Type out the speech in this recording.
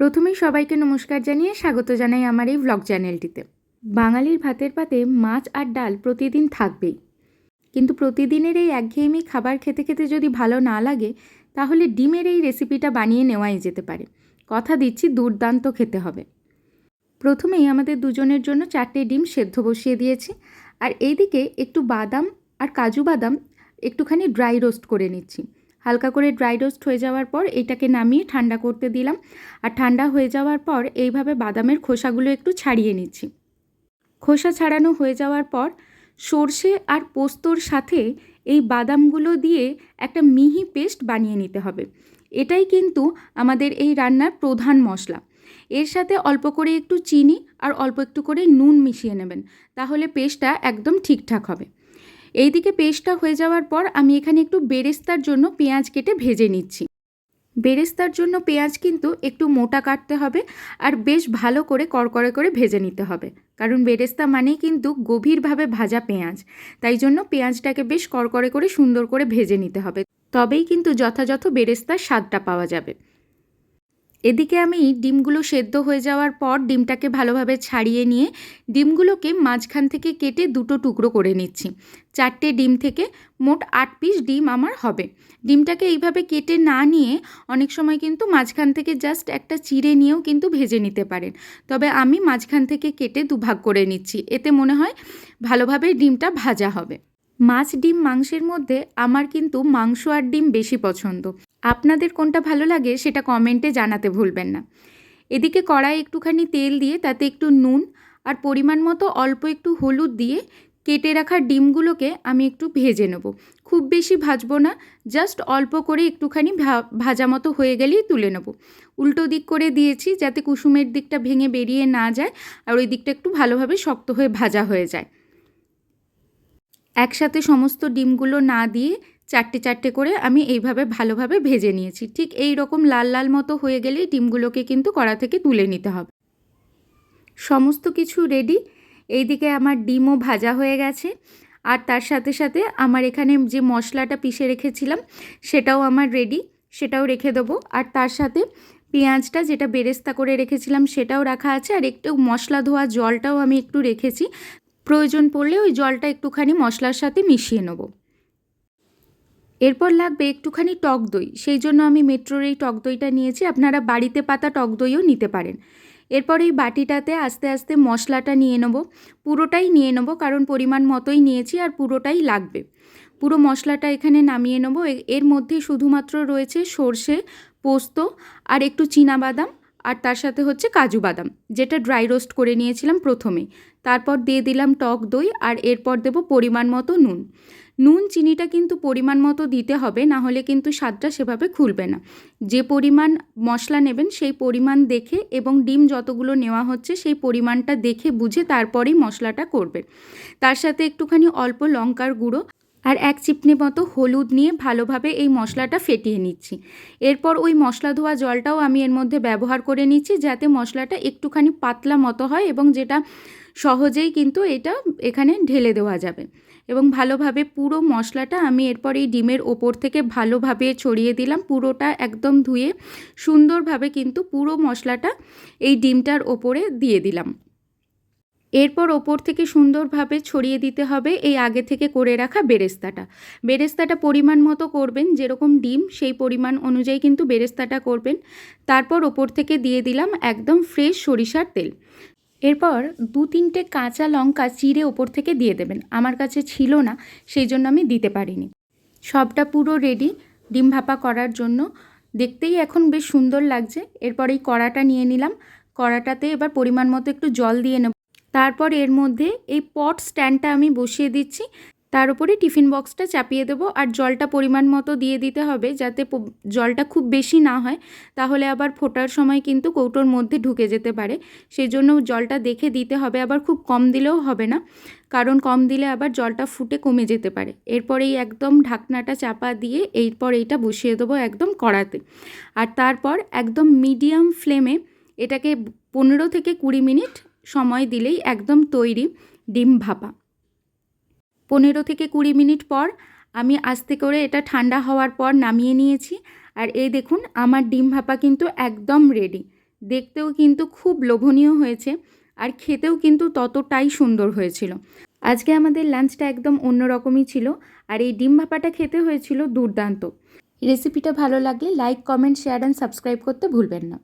প্রথমেই সবাইকে নমস্কার জানিয়ে স্বাগত জানাই আমার এই ভ্লগ চ্যানেলটিতে বাঙালির ভাতের পাতে মাছ আর ডাল প্রতিদিন থাকবেই। কিন্তু প্রতিদিনের এই একঘেয়েমি খাবার খেতে খেতে যদি ভালো না লাগে, তাহলে ডিমের এই রেসিপিটা বানিয়ে নেওয়াই যেতে পারে। কথা দিচ্ছি দুর্দান্ত খেতে হবে। প্রথমেই আমাদের দুজনের জন্য চারটে ডিম সেদ্ধ বসিয়ে দিয়েছি। আর এইদিকে একটু বাদাম আর কাজু বাদাম একটুখানি ড্রাই রোস্ট করে নিচ্ছি। হালকা করে ড্রাই রোস্ট হয়ে যাওয়ার পর এটাকে নামিয়ে ঠান্ডা করতে দিলাম। আর ঠান্ডা হয়ে যাওয়ার পর এইভাবে বাদামের খোসাগুলো একটু ছাড়িয়ে নিচ্ছি। খোসা ছাড়ানো হয়ে যাওয়ার পর সর্ষে আর পোস্তর সাথে এই বাদামগুলো দিয়ে একটা মিহি পেস্ট বানিয়ে নিতে হবে। এটাই কিন্তু আমাদের এই রান্নার প্রধান মশলা। এর সাথে অল্প করে একটু চিনি আর অল্প একটু করে নুন মিশিয়ে নেবেন। তাহলে পেস্টটা একদম ঠিকঠাক হবে। এইদিকে পেস্টটা হয়ে যাওয়ার পর আমি এখানে একটু বেরেস্তার জন্য পেঁয়াজ কেটে ভেজে নিচ্ছি। বেরেস্তার জন্য পেঁয়াজ কিন্তু একটু মোটা কাটতে হবে আর বেশ ভালো করে কড়কড়ে করে ভেজে নিতে হবে। কারণ বেরেস্তা মানেই কিন্তু গভীরভাবে ভাজা পেঁয়াজ। তাই জন্য পেঁয়াজটাকে বেশ কড়কড়ে করে সুন্দর করে ভেজে নিতে হবে। তবেই কিন্তু যথাযথ বেরেস্তার স্বাদটা পাওয়া যাবে। এদিকে আমি ডিমগুলো সেদ্ধ হয়ে যাওয়ার পর ডিমটাকে ভালোভাবে ছাড়িয়ে নিয়ে ডিমগুলোকে মাঝখান থেকে কেটে দুটো টুকরো করে নিচ্ছি। চারটে ডিম থেকে মোট আট পিস ডিম আমার হবে। ডিমটাকে এইভাবে কেটে না নিয়ে অনেক সময় কিন্তু মাঝখান থেকে জাস্ট একটা চিড়ে নিয়েও কিন্তু ভেজে নিতে পারেন। তবে আমি মাঝখান থেকে কেটে দুভাগ করে নিচ্ছি। এতে মনে হয় ভালোভাবে ডিমটা ভাজা হবে। মাছ ডিম মাংসের মধ্যে আমার কিন্তু মাংস আর ডিম বেশি পছন্দ। আপনাদের কোনটা ভালো লাগে সেটা কমেন্টে জানাতে ভুলবেন না। এদিকে কড়াই একটুখানি তেল দিয়ে তাতে একটু নুন আর পরিমাণ মতো অল্প একটু হলুদ দিয়ে কেটে রাখা ডিমগুলোকে আমি একটু ভেজে নেব। খুব বেশি ভাজবো না, জাস্ট অল্প করে একটুখানি ভাজা মতো হয়ে গেলেই তুলে নেব। উল্টো দিক করে দিয়েছি যাতে কুসুমের দিকটা ভেঙে বেরিয়ে না যায় আর ওই দিকটা একটু ভালোভাবে শক্ত হয়ে ভাজা হয়ে যায়। একসাথে সমস্ত ডিমগুলো না দিয়ে চারটে চারটে করে আমি এইভাবে ভালোভাবে ভেজে নিয়েছি। ঠিক এই রকম লাল লাল মতো হয়ে গেলেই ডিমগুলোকে কিন্তু কড়া থেকে তুলে নিতে হবে। সমস্ত কিছু রেডি এইদিকে আমার ডিমও ভাজা হয়ে গেছে। আর তার সাথে সাথে আমার এখানে যে মশলাটা পিষে রেখেছিলাম, সেটাও আমার রেডি সেটাও রেখে দেবো। আর তার সাথে পেঁয়াজটা যেটা বেরেস্তা করে রেখেছিলাম, সেটাও রাখা আছে। আর একটু মশলা ধোয়া জলটাও আমি একটু রেখেছি। প্রয়োজন পড়লে ওই জলটা একটুখানি মশলার সাথে মিশিয়ে নেব। এরপর লাগবে একটুখানি টক দই। সেই জন্য আমি মেট্রোর এই টক দইটা নিয়েছি। আপনারা বাড়িতে পাতা টক দইও নিতে পারেন। এরপর এই বাটিটাতে আস্তে আস্তে মশলাটা নিয়ে নেব। পুরোটাই নিয়ে নেব, কারণ পরিমাণ মতোই নিয়েছি আর পুরোটাই লাগবে। পুরো মশলাটা এখানে নামিয়ে নেব। এর মধ্যে শুধুমাত্র রয়েছে সর্ষে, পোস্ত আর একটু বাদাম আর তার সাথে হচ্ছে কাজু বাদাম, যেটা ড্রাই রোস্ট করে নিয়েছিলাম প্রথমে। তারপর দিয়ে দিলাম টক দই আর এরপর দেব পরিমাণ মতো নুন। নুন, চিনিটা কিন্তু পরিমাণ মতো দিতে হবে, না হলে কিন্তু স্বাদটা সেভাবে খুলবে না। যে পরিমাণ মশলা নেবেন সেই পরিমাণ দেখে এবং ডিম যতগুলো নেওয়া হচ্ছে সেই পরিমাণটা দেখে বুঝে তারপরেই মশলাটা করবেন। তার সাথে একটুখানি অল্প লঙ্কার গুঁড়ো আর এক চিপনি মতো হলুদ নিয়ে ভালোভাবে এই মশলাটা ফেটিয়ে নিচ্ছি। এরপর ওই মশলা ধোয়া জলটাও আমি এর মধ্যে ব্যবহার করে নিচ্ছি যাতে মশলাটা একটুখানি পাতলা মতো হয় এবং যেটা সহজেই কিন্তু এটা এখানে ঢেলে দেওয়া যাবে। এবং ভালোভাবে পুরো মশলাটা আমি এরপর এই ডিমের ওপর থেকে ভালোভাবে ছড়িয়ে দিলাম। পুরোটা একদম ধুয়ে সুন্দরভাবে কিন্তু পুরো মশলাটা এই ডিমটার ওপরে দিয়ে দিলাম। এরপর ওপর থেকে সুন্দরভাবে ছড়িয়ে দিতে হবে এই আগে থেকে করে রাখা বেরেস্তাটা। বেরেস্তাটা পরিমাণ মতো করবেন, যেরকম ডিম, সেই পরিমাণ অনুযায়ী কিন্তু বেরেস্তাটা করবেন। তারপর ওপর থেকে দিয়ে দিলাম একদম ফ্রেশ সরিষার তেল। এরপর দু তিনটে কাঁচা লঙ্কা চিড়ে ওপর থেকে দিয়ে দেবেন। আমার কাছে ছিল না, সেই জন্য আমি দিতে পারিনি। সবটা পুরো রেডি ডিম ভাপা করার জন্য। দেখতেই এখন বেশ সুন্দর লাগছে। এরপর এই কড়াটা নিয়ে নিলাম। কড়াটাতে এবার পরিমাণ মতো একটু জল দিয়ে নেব। তারপর এর মধ্যে এই পট স্ট্যান্ডটা আমি বসিয়ে দিচ্ছি। তার উপরে টিফিন বক্সটা চাপিয়ে দেবো আর জলটা পরিমাণ মতো দিয়ে দিতে হবে যাতে জলটা খুব বেশি না হয়। তাহলে আবার ফোটার সময় কিন্তু কৌটোর মধ্যে ঢুকে যেতে পারে। সেই জন্য জলটা দেখে দিতে হবে, আবার খুব কম দিলেও হবে না। কারণ কম দিলে আবার জলটা ফুটে কমে যেতে পারে। এরপর এই একদম ঢাকনাটা চাপা দিয়ে এরপর এইটা বসিয়ে দেবো একদম কড়াতে। আর তারপর একদম মিডিয়াম ফ্লেমে এটাকে পনেরো থেকে কুড়ি মিনিট সময় দিলেই একদম তৈরি ডিম ভাপা। পনেরো থেকে কুড়ি মিনিট পর আমি আস্তে করে এটা ঠান্ডা হওয়ার পর নামিয়ে নিয়েছি। আর এই দেখুন, আমার ডিম ভাপা কিন্তু একদম রেডি দেখতেও কিন্তু খুব লোভনীয় হয়েছে আর খেতেও কিন্তু ততটাই সুন্দর হয়েছিল। আজকে আমাদের লাঞ্চটা একদম অন্যরকমই ছিল আর এই ডিম ভাপাটা খেতে হয়েছিল দুর্দান্ত। রেসিপিটা ভালো লাগলে like comment share and subscribe করতে ভুলবেন না।